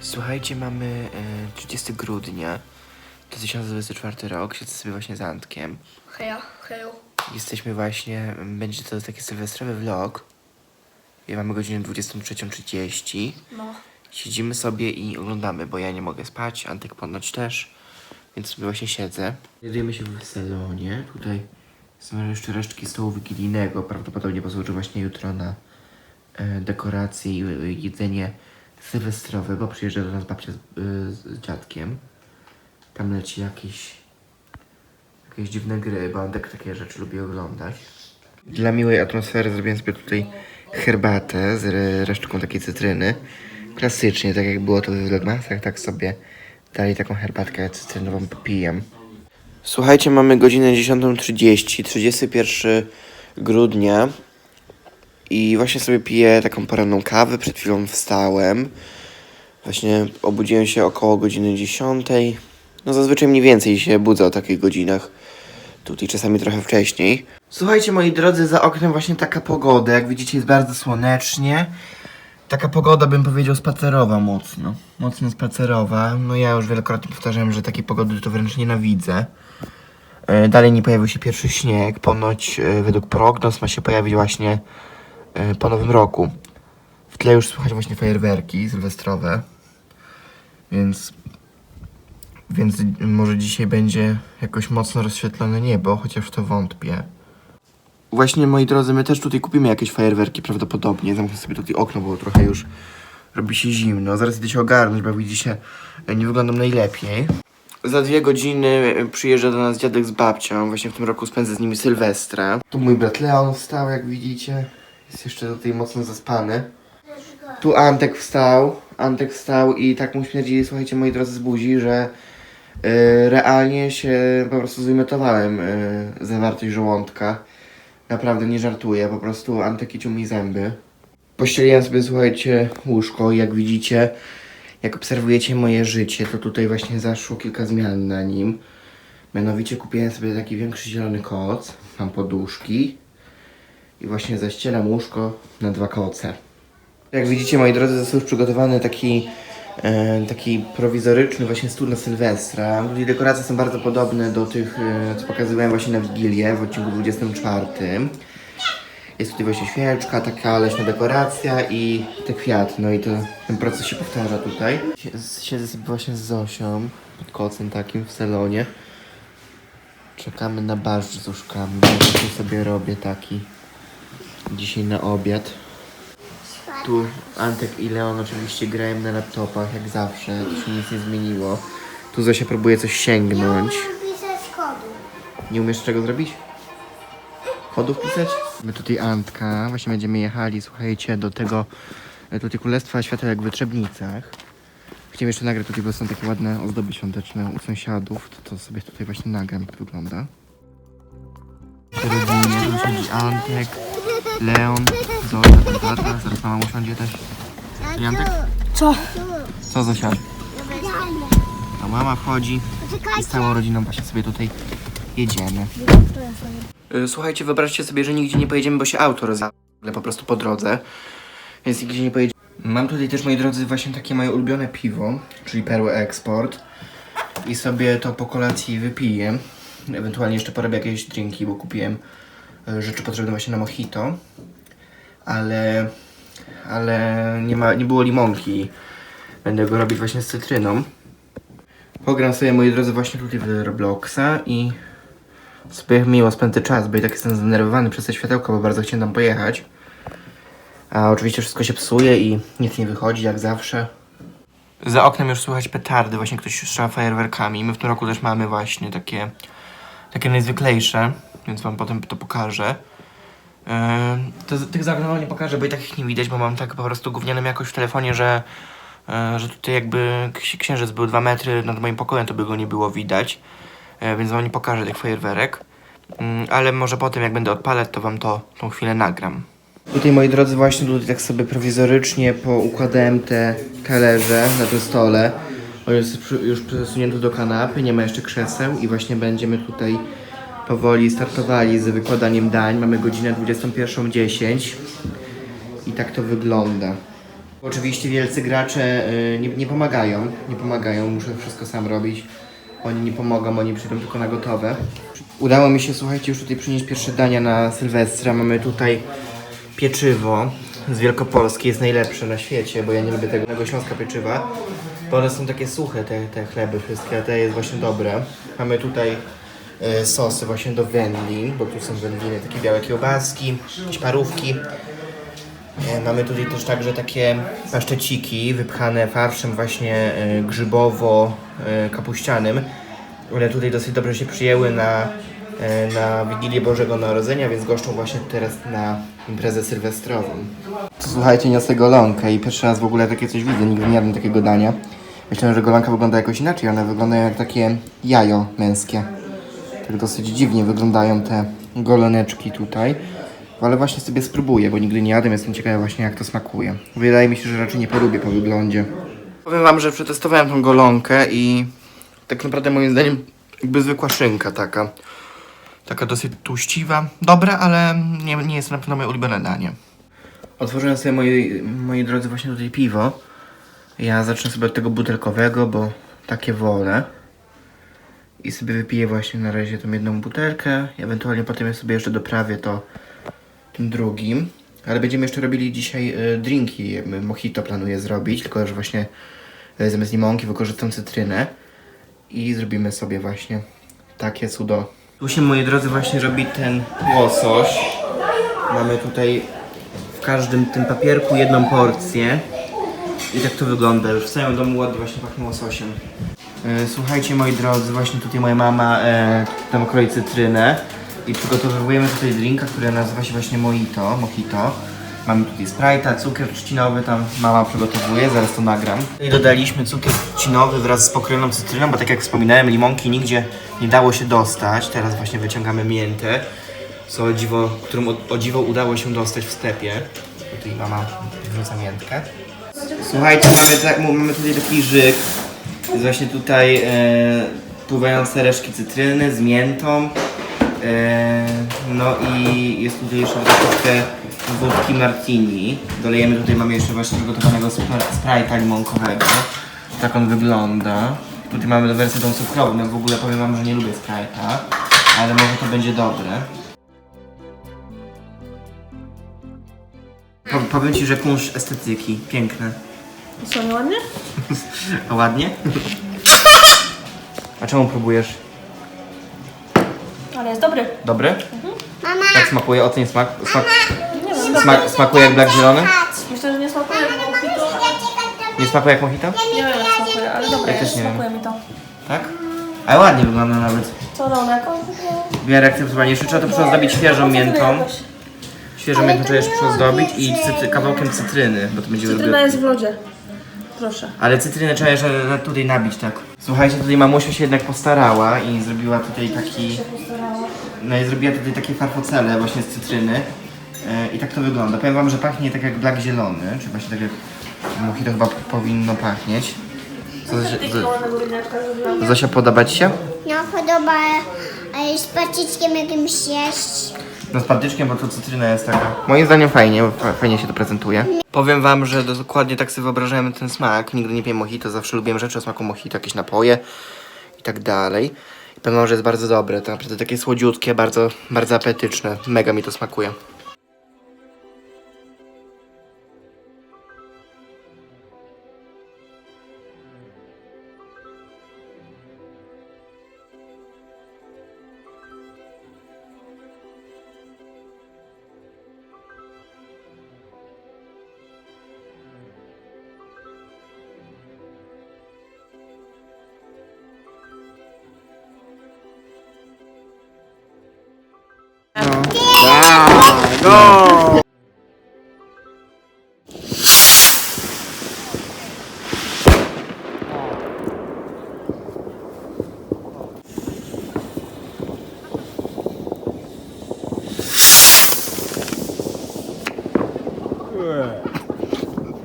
Słuchajcie, mamy e, 30 grudnia 2024 rok, siedzę sobie właśnie z Antkiem. Hejo, hejo. Jesteśmy właśnie, będzie to taki sylwestrowy vlog. Ja mamy godzinę 23.30. No. Siedzimy sobie i oglądamy, bo ja nie mogę spać, Antek ponoć też, więc sobie właśnie siedzę. Znajdujemy się w salonie, tutaj są jeszcze resztki stołu wigilijnego, prawdopodobnie posłuży właśnie jutro na e, dekoracje i e, jedzenie sylwestrowe, bo przyjeżdża do nas babcia z, e, z dziadkiem. Tam leci jakieś, jakieś dziwne gry, bo Antek takie rzeczy lubi oglądać. Dla miłej atmosfery zrobiłem sobie tutaj herbatę z re- resztką takiej cytryny. Klasycznie, tak jak było to we vlogmasach, tak sobie dali taką herbatkę cytrynową popijem. Słuchajcie, mamy godzinę 10.30, 31 grudnia i właśnie sobie piję taką poranną kawę, przed chwilą wstałem. Właśnie obudziłem się około godziny 10. No zazwyczaj mniej więcej się budzę o takich godzinach. Tutaj czasami trochę wcześniej. Słuchajcie moi drodzy, za oknem właśnie taka pogoda. Jak widzicie jest bardzo słonecznie. Taka pogoda bym powiedział spacerowa mocno. Mocno spacerowa. No ja już wielokrotnie powtarzałem, że takiej pogody to wręcz nienawidzę. E, Dalej nie pojawił się pierwszy śnieg. Ponoć e, według prognoz ma się pojawić właśnie e, po nowym roku. W tle już słychać właśnie fajerwerki sylwestrowe. Więc więc może dzisiaj będzie jakoś mocno rozświetlone niebo, chociaż w to wątpię. Właśnie, moi drodzy, my też tutaj kupimy jakieś fajerwerki prawdopodobnie. Zamknę sobie tutaj okno, bo trochę już robi się zimno. Zaraz idę się ogarnąć, bo widzicie, nie wyglądam najlepiej. Za dwie godziny przyjeżdża do nas dziadek z babcią. Właśnie w tym roku spędzę z nimi Sylwestra. Tu mój brat Leon wstał, jak widzicie. Jest jeszcze tutaj mocno zaspany. Tu Antek wstał. Antek wstał i tak mu śmierdzi, słuchajcie, moi drodzy, z buzi, że y, realnie się po prostu zwymiotowałem y, zawartość żołądka. Naprawdę nie żartuję, po prostu Antek mi zęby. Pościeliłem sobie, słuchajcie, łóżko i jak widzicie, jak obserwujecie moje życie, to tutaj właśnie zaszło kilka zmian na nim. Mianowicie kupiłem sobie taki większy zielony koc, mam poduszki i właśnie zaścielam łóżko na dwa koce. Jak widzicie, moi drodzy, został już przygotowany taki, taki prowizoryczny właśnie stół na Sylwestra. Dekoracje są bardzo podobne do tych, e, co pokazywałem właśnie na Wigilię w odcinku 24. Jest tutaj właśnie świeczka, taka leśna dekoracja i te kwiaty. No i to, ten proces się powtarza tutaj. Sie- Siedzę sobie właśnie z Zosią pod kocem takim w salonie. Czekamy na barszcz z uszkami. Właśnie sobie robię taki dzisiaj na obiad. Tu Antek i Leon oczywiście grają na laptopach, jak zawsze, tu się nic nie zmieniło. Tu Zosia próbuje coś sięgnąć. Nie umiesz czego zrobić? Kodów pisać? My tutaj Antka, właśnie będziemy jechali, słuchajcie, do tego, tej Królestwa Światełek w Trzebnicach. Chciałem jeszcze nagrać tutaj, bo są takie ładne ozdoby świąteczne u sąsiadów, to, to sobie tutaj właśnie nagram, jak to wygląda. Rodzinie, Antek, Leon, Zosia, ten tata, zaraz mama usiądzie też. I Antek? Co? Co Zosia? A mama wchodzi i z całą rodziną właśnie sobie tutaj jedziemy. Y, Słuchajcie, wyobraźcie sobie, że nigdzie nie pojedziemy, bo się auto rozjadło po prostu po drodze. Więc nigdzie nie pojedziemy. Mam tutaj też, moi drodzy, właśnie takie moje ulubione piwo, czyli Perły Export. I sobie to po kolacji wypiję. Ewentualnie jeszcze porobię jakieś drinki, bo kupiłem y, rzeczy potrzebne właśnie na mojito. Ale... Ale nie, ma, nie było limonki. Będę go robić właśnie z cytryną. Pogram sobie, moi drodzy, właśnie tutaj w Robloxa i sobie miło spędzę czas, bo i tak jestem zdenerwowany przez te światełka, bo bardzo chciałem tam pojechać. A oczywiście wszystko się psuje i nic nie wychodzi, jak zawsze. Za oknem już słychać petardy, właśnie ktoś strzela fajerwerkami. My w tym roku też mamy właśnie takie, takie najzwyklejsze, więc wam potem to pokażę. To, tych za oknem wam nie pokażę, bo i tak ich nie widać, bo mam tak po prostu gównianą jakoś w telefonie, że, yy, że tutaj jakby ksi- księżyc był 2 metry nad moim pokojem, to by go nie było widać. E, więc wam nie pokażę tych fajerwerek. Mm, Ale może potem, jak będę odpalać, to wam to tą chwilę nagram. Tutaj moi drodzy właśnie tutaj tak sobie prowizorycznie poukładałem te talerze na tym stole. On jest już przesunięty do kanapy, nie ma jeszcze krzeseł i właśnie będziemy tutaj powoli startowali z wykładaniem dań. Mamy godzinę 21.10 i tak to wygląda. Oczywiście wielcy gracze y, nie, nie pomagają, nie pomagają, muszę wszystko sam robić. Oni nie pomogą, oni przyjdą tylko na gotowe. Udało mi się, słuchajcie, już tutaj przynieść pierwsze dania na Sylwestra. Mamy tutaj pieczywo z Wielkopolski, jest najlepsze na świecie, bo ja nie lubię tego tego śląska pieczywa. Bo one są takie suche, te, te chleby wszystkie, a te jest właśnie dobre. Mamy tutaj e, sosy właśnie do wędlin, bo tu są wędliny, takie białe kiełbaski, jakieś parówki. E, Mamy tutaj też także takie paszczeciki wypchane farszem właśnie e, grzybowo-kapuścianym. One tutaj dosyć dobrze się przyjęły na, e, na Wigilię Bożego Narodzenia, więc goszczą właśnie teraz na imprezę sylwestrową. Słuchajcie, niosę golonkę i pierwszy raz w ogóle takie coś widzę, nigdy nie jadłem takiego dania. Myślałem, że golonka wygląda jakoś inaczej, one wyglądają jak takie jajo męskie. Tak dosyć dziwnie wyglądają te goloneczki tutaj. Ale właśnie sobie spróbuję, bo nigdy nie jadłem, jestem ciekawy właśnie jak to smakuje. Wydaje mi się, że raczej nie polubię po wyglądzie. Powiem wam, że przetestowałem tą golonkę i tak naprawdę moim zdaniem jakby zwykła szynka taka. Taka dosyć tłuściwa. Dobra, ale nie, nie jest na pewno moje ulubione danie. Otworzyłem sobie, moi, moi drodzy, właśnie tutaj piwo. Ja zacznę sobie od tego butelkowego, bo takie wolę. I sobie wypiję właśnie na razie tą jedną butelkę. Ewentualnie potem ja sobie jeszcze doprawię to tym drugim. Ale będziemy jeszcze robili dzisiaj y, drinki. Mojito planuję zrobić, tylko że właśnie y, zamiast limonki wykorzystam cytrynę. I zrobimy sobie właśnie takie cudo. Tu się, moi drodzy, właśnie robi ten łosoś. Mamy tutaj w każdym tym papierku jedną porcję. I tak to wygląda. Już w całym domu ładnie właśnie pachnie łososiem. E, Słuchajcie moi drodzy, właśnie tutaj moja mama e, tam kroi cytrynę i przygotowujemy tutaj drinka, który nazywa się właśnie mojito, mojito. Mamy tutaj Sprite'a, cukier trzcinowy tam mama przygotowuje, zaraz to nagram. I dodaliśmy cukier trzcinowy wraz z pokrojoną cytryną, bo tak jak wspominałem, limonki nigdzie nie dało się dostać. Teraz właśnie wyciągamy miętę, co o dziwo, którą o, o dziwo udało się dostać w sklepie. Tutaj mama wrzuca miętkę. Słuchajcie, mamy, mamy tutaj taki żyk. Jest właśnie tutaj e, pływające reszki cytryny z miętą. E, no i jest tutaj jeszcze troszeczkę wódki martini. Dolejemy tutaj, mamy jeszcze właśnie przygotowanego Sprite'a limonkowego. Tak on wygląda. Tutaj mamy wersję tą cukrową. W ogóle powiem wam, że nie lubię Sprite'a, ale może to będzie dobre. Po, powiem ci, że kunsz estetyki. Piękne. Co, nieładnie? A ładnie? A czemu próbujesz? Ale jest dobry. Dobry? Mama, Jak smakuje? Oceń smak. smak Nie wiem, smak smakuje jak black zielony? myślę, że nie smakuje jak mojito. Nie smakuje jak mojito? Nie wiem jak smakuje, ale dobre Ja jest, też nie wiem. smakuje mi to. Tak? Ale ładnie wygląda nawet. Co Ronek? W miarę akceptowanie. Jeszcze trzeba to przyozdobić świeżą miętą. Świeżą miętą trzeba jeszcze przyozdobić i cytry, kawałkiem cytryny, bo to będzie Cytryna jest w lodzie. Proszę. Ale cytrynę trzeba jeszcze tutaj nabić, tak. Słuchajcie, tutaj mamusia się jednak postarała i zrobiła tutaj taki... No i zrobiła tutaj takie farfocele właśnie z cytryny. E, I tak to wygląda. Powiem wam, że pachnie tak jak black zielony, czy właśnie tak jak mojito chyba powinno pachnieć. Co, Zosia- podoba ci się? no podoba z paciczkiem jakimś jeść. No z patyczkiem, bo to cytryna jest taka. Moim zdaniem fajnie, fa- fajnie się to prezentuje. Powiem wam, że dokładnie tak sobie wyobrażałem ten smak. Nigdy nie piłem mojito, zawsze lubiłem rzeczy o smaku mojito, jakieś napoje i tak dalej. I powiem wam, że jest bardzo dobre, to naprawdę takie słodziutkie, bardzo, bardzo apetyczne. Mega mi to smakuje.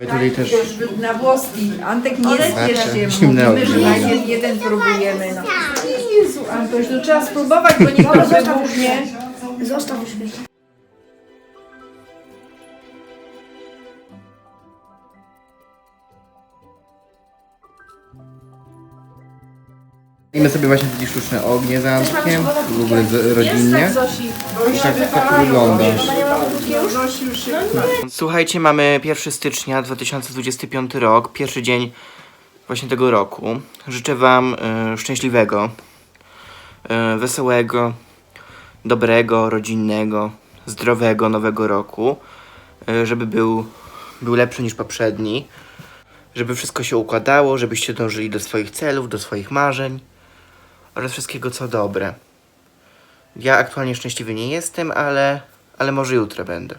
My tutaj też Na włoski. Antek nie zbierz się. Zimne Mówimy, że najpierw jeden próbujemy. No. Jezu, Antoś, to trzeba spróbować, bo nie ktoś wybuchnie. Zostaw już Robimy sobie właśnie takie sztuczne ognie za Antkiem, w ogóle z- rodzinnie. I tak, tak wygląda. No Słuchajcie, mamy 1 stycznia 2025 rok, pierwszy dzień właśnie tego roku. Życzę Wam e, szczęśliwego, e, wesołego, dobrego, rodzinnego, zdrowego nowego roku, e, żeby był, był lepszy niż poprzedni, żeby wszystko się układało, żebyście dążyli do swoich celów, do swoich marzeń oraz wszystkiego co dobre. Ja aktualnie szczęśliwy nie jestem, ale, ale może jutro będę.